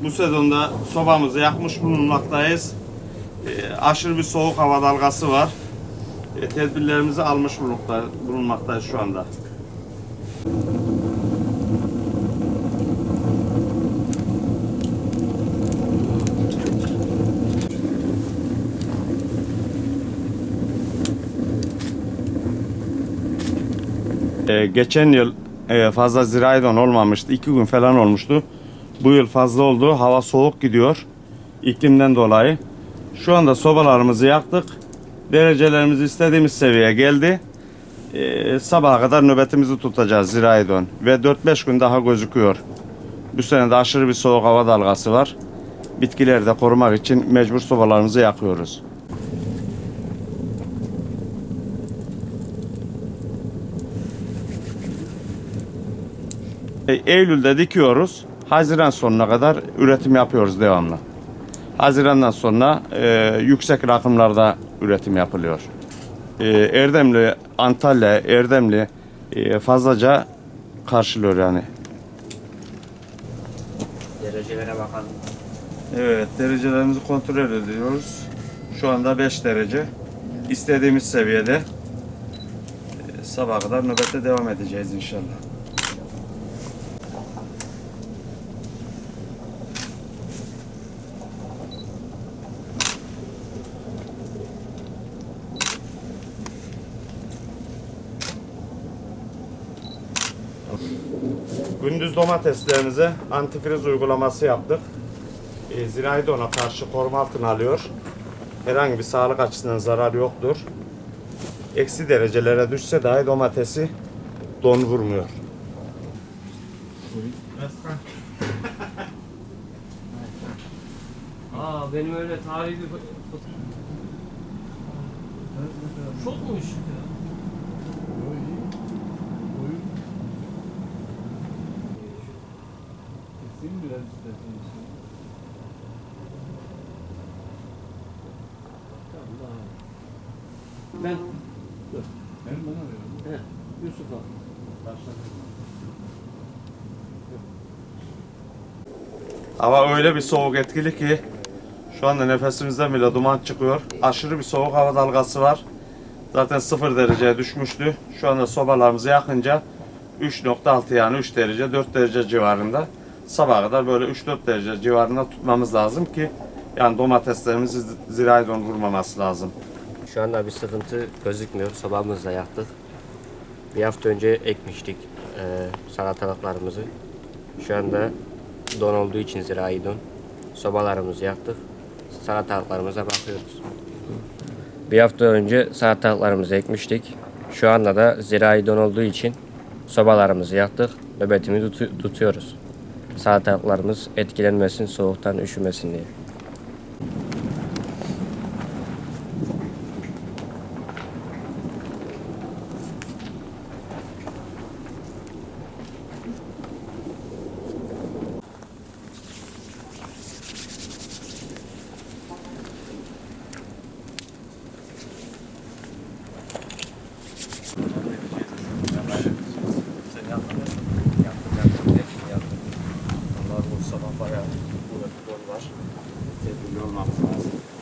Bu sezonda sobamızı yakmış bulunmaktayız. E, aşırı bir soğuk hava dalgası var. E, tedbirlerimizi almış bulunmaktayız şu anda. Ee, geçen yıl e, fazla ziraydon olmamıştı. iki gün falan olmuştu. Bu yıl fazla oldu. Hava soğuk gidiyor. iklimden dolayı. Şu anda sobalarımızı yaktık. Derecelerimiz istediğimiz seviyeye geldi. Ee, sabaha kadar nöbetimizi tutacağız ziraydon. Ve 4-5 gün daha gözüküyor. Bu sene de aşırı bir soğuk hava dalgası var. Bitkileri de korumak için mecbur sobalarımızı yakıyoruz. E, Eylül'de dikiyoruz. Haziran sonuna kadar üretim yapıyoruz devamlı. Haziran'dan sonra e, yüksek rakımlarda üretim yapılıyor. E, Erdemli, Antalya, Erdemli e, fazlaca karşılıyor yani. Derecelere bakalım. Evet, derecelerimizi kontrol ediyoruz. Şu anda 5 derece. İstediğimiz seviyede. E, sabaha kadar nöbette devam edeceğiz inşallah. Gündüz domateslerimize antifriz uygulaması yaptık. E, zirai dona karşı koruma altına alıyor. Herhangi bir sağlık açısından zarar yoktur. Eksi derecelere düşse dahi domatesi don vurmuyor. Aa benim öyle tarihi bir biraz istersen. Ben bana verin. he, Yusuf'a. Hava öyle bir soğuk etkili ki şu anda nefesimizden bile duman çıkıyor. Aşırı bir soğuk hava dalgası var. Zaten 0 dereceye düşmüştü. Şu anda sobalarımızı yakınca 3.6 yani 3 derece 4 derece civarında. Sabaha kadar böyle 3-4 derece civarında tutmamız lazım ki yani domateslerimizi zirai don vurmaması lazım. Şu anda bir sıkıntı gözükmüyor. Sobamızı da yaktık. Bir hafta önce ekmiştik e, salatalıklarımızı. Şu anda don olduğu için zirai don. Sobalarımızı yaktık. Salatalıklarımıza bakıyoruz. Bir hafta önce salatalıklarımızı ekmiştik. Şu anda da zirai don olduğu için sobalarımızı yaktık. Nöbetimizi tutu- sağ taraflarımız etkilenmesin, soğuktan üşümesin diye. Thank you falan bayağı uğraşıyor var.